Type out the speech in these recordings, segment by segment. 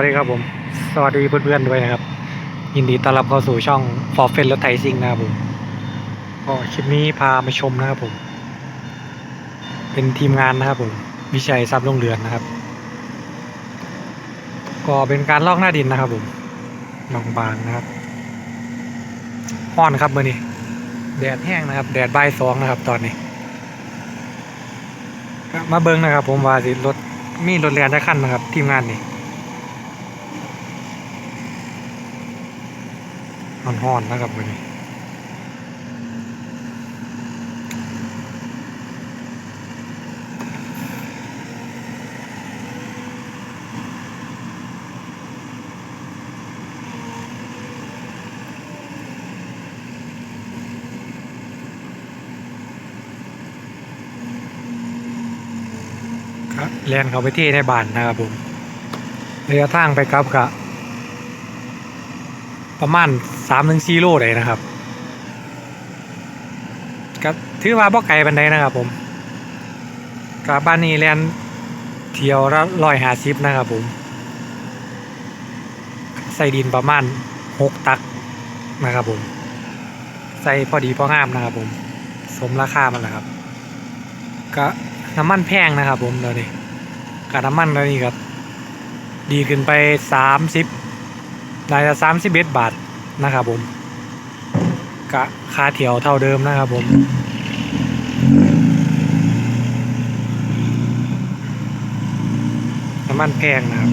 วัสดีครับผม สวัสดีเพื่อนๆด้วยนะครับ ยินดีต้อนรับเข้าสู่ช่อง For f r i e n d รถไถซิ่งนะครับผมก็คลิปนี้พามาชมนะครับผม เป็นทีมงานนะครับผมวิชัยทรัพย์ลงเรือนนะครับ ก็เป็นการลอกหน้าดินนะครับผมบางๆนะครับห้อนครับมื่อนี้แดดแห้งนะครับ แดดใบสองนะครับ ตอนนี้ มาเบิ้งนะครับ ผมว่าสิรถมีรถเรียนจะขั้นนะครับ ทีมงานนี่ ห่อนๆนะครับวันนี้ครับแลนเขาไปที่ในบ้านนะครับผมระยะทางไปกลับกะประมาณ สามถึงสี่โลเลยนะครับก็ถือว่าบ่ไกลบันไดนะครับผมกับบ้านนี้แลนเที่ยวละร้อยห้าสิบนะครับผมใส่ดินประมาณหกตักนะครับผม ใส่พอดีพองามนะครับผม สมราคามันแหละครับก็น้ำมันแพงนะครับผมเดี๋ยวนี้กับน้ำมันเดี๋ยวนี้ก็ดีขึ้นไปสามสิบน่าจะสามสิบเอ็ดบาท นะครับผมกะค่าเที่ยวเท่าเดิมนะครับผมน้ำมันแพงนะครับ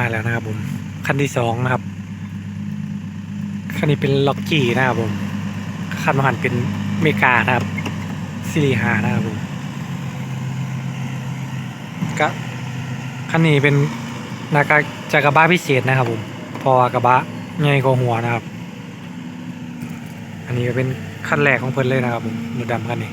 มาแล้วนะครับผมคันที่สองนะครับคันนี้เป็นล็อกกี้นะครับผมคันมหันเป็นเมกานะครับซีรีหานะครับผมก็คันนี้เป็นนากาจากระบะพิเศษนะครับผมพอกระบะใหญ่กว่าหัวนะครับ อันนี้ก็เป็นคันแรกของเพิ่นเลยนะครับผมรถดำคันนี้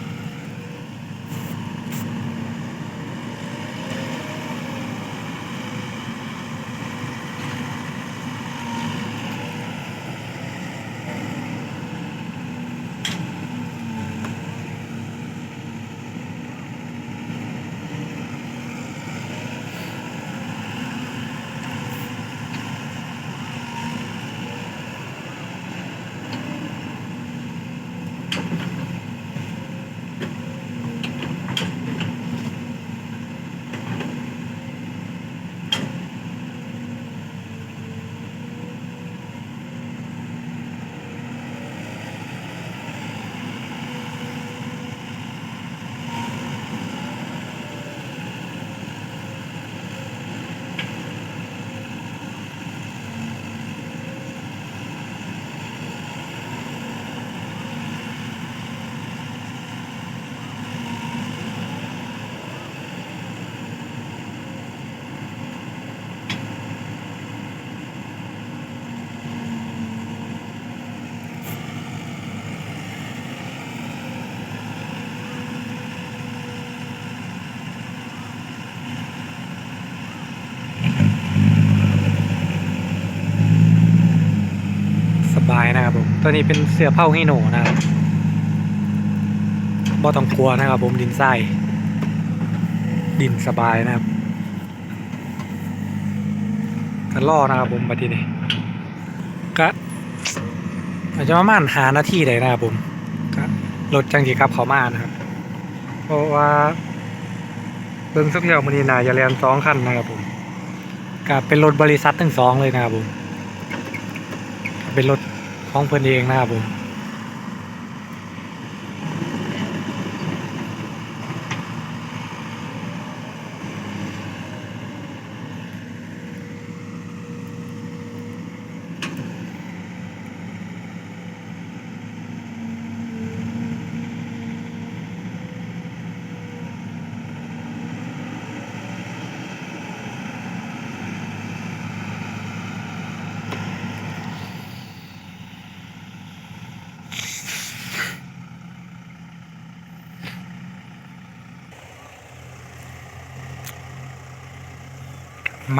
ตัวนี้เป็นเสื้อเผาให้โหนนะครับบ่ต้องกลัวนะครับ ผมดินทรายดินสบายนะครับกันล่อนะครับผมมาทีนี้ก็อาจจะประมาณหาหน้าทีได้นะครับผมก็รถจังจีครับเขามานะครับ เพราะว่าเบิ่งสักอย่างมันนี่นาจะเรียนสองคันนะครับผมก็เป็นรถบริษัททั้งสองเลยนะครับผม เป็นรถ ของเพื่อนเองนะครับผม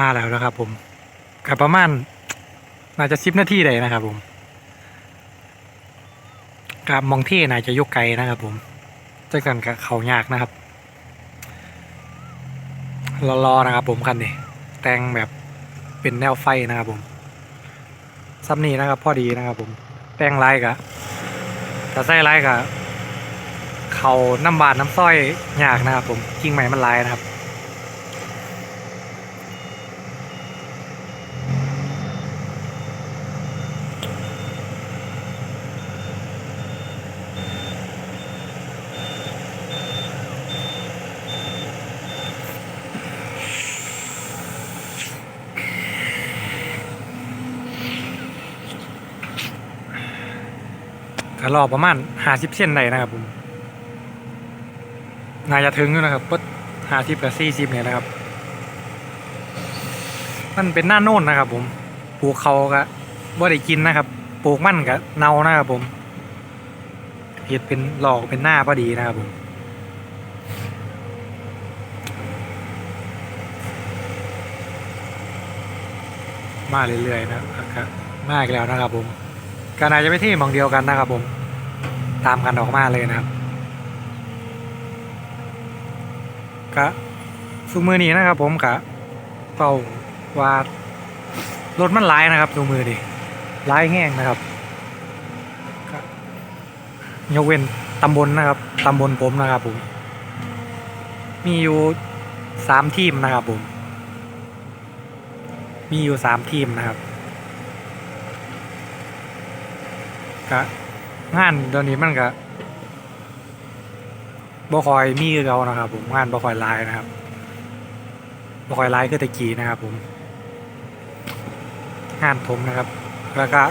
มาแล้วนะครับ ผมกับประมาณน่าจะสิบนาทีได้นะครับ ผมกับมองเท่น่าจะยกไกลนะครับ ผมจะกันกับเขายากนะครับรอๆนะครับ ผมคันนี้แต่งแบบเป็นแนวไฟนะครับ ผมซับนี้นะครับพอดีนะครับ ผมแต่งลายกะถ้าใส่ลายกะเขาน้ำบานน้ำสร้อยยากนะครับ ผมกิ่งใหม่มันลายนะครับ ก็รอประมาณห้าสิบเส้นได้นะครับผมน่าจะถึงอยู่นะครับปึ๊ดห้าสิบกับสี่สิบเนี่ยนะครับ มันเป็นหน้าโน่นนะครับ ผมปลูกเขาก็บ่ได้กินนะครับ ปลูกมันก็เน่านะครับผมเห็ดเป็นหลอกเป็นหน้าพอดีนะครับผมมาเรื่อยๆนะครับมากแล้วนะครับผมก็น่าจะไปที่มองเดียวกันนะครับผม ตามกันออกมาเลยนะครับ ก็สุมือนี้นะครับ ผมกะเป่าว่ารถมันหลายนะครับสุมือนี่หลายแห้งนะครับก็ยกเว้นตำบลนะครับตำบลผมนะครับผม มีอยู่สามทีมนะครับผม มีอยู่สามทีมนะครับก็ งานตอนนี้มันก็บ่คอยมีคือเรานะครับ ผมงานบ่คอยลายนะครับบ่คอยลายคือตะกี้นะครับ ผม งานผมนะครับ แล้วก็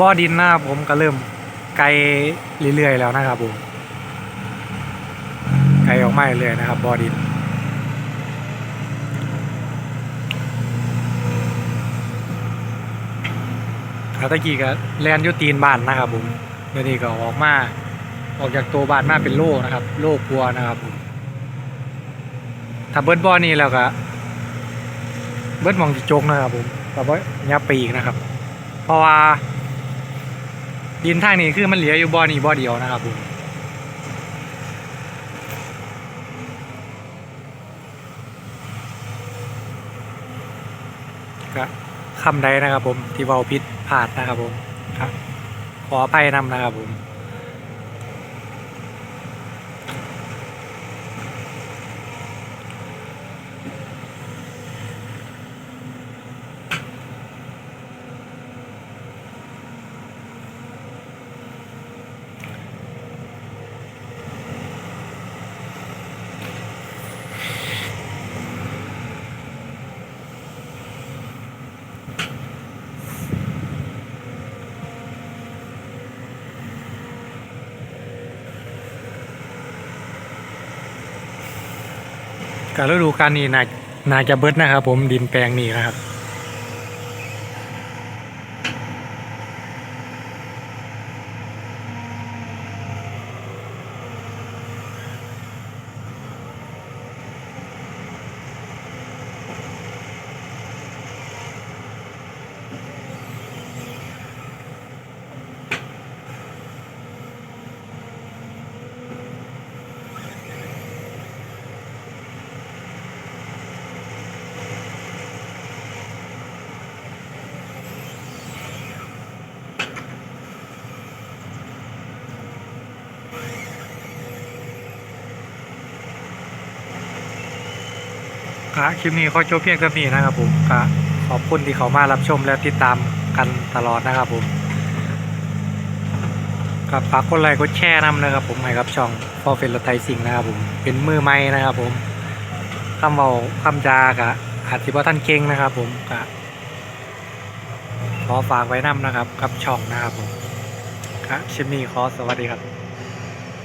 บ่อดินนะครับผมก็เริ่มไกลเรื่อยๆแล้วนะครับ ผมไกลออกมาเรื่อยๆนะครับบ่อดินแล้วตะกี้ก็แลนอยุตีนบ้านนะครับผม เดี๋ยวนี้ก็ออกมาออกจากตัวบ้านมาเป็นโลนะครับ โลกลัวนะครับผมถ้าเบิร์ดบอลนี่แล้วก็เบิร์ดมองจิจกนะครับผมแต่ว่ายับปีกนะครับ เพราะว่าดินทางนี้คือมันเหลืออยู่บอนี่บอเดียวนะครับผมก็คำใดนะครับผมที่เว้าผิดพลาดนะครับผมครับ ขออภัยนำนะครับผม กับฤดูกาลนี้น่าน่าจะเบิดนะครับ ผมดินแปลงนี้นะครับ ก็คลิปนี้ขอจบเพียงเท่านี้นะครับผมก็ขอบคุณที่เขามารับชมและติดตามกันตลอดนะครับผมก็ฝากกดไลค์กดแชร์นำนะครับผมให้กับช่องฟอร์เฟลไทยสิงนะครับผมเป็นมือใหม่นะครับผมคำเบาคำจากะอาจสิว่าท่านเก่งนะครับ ผมก็ขอฝากไว้นำนะครับกับช่องนะครับผมก็คลิปนี้ขอสวัสดีครับ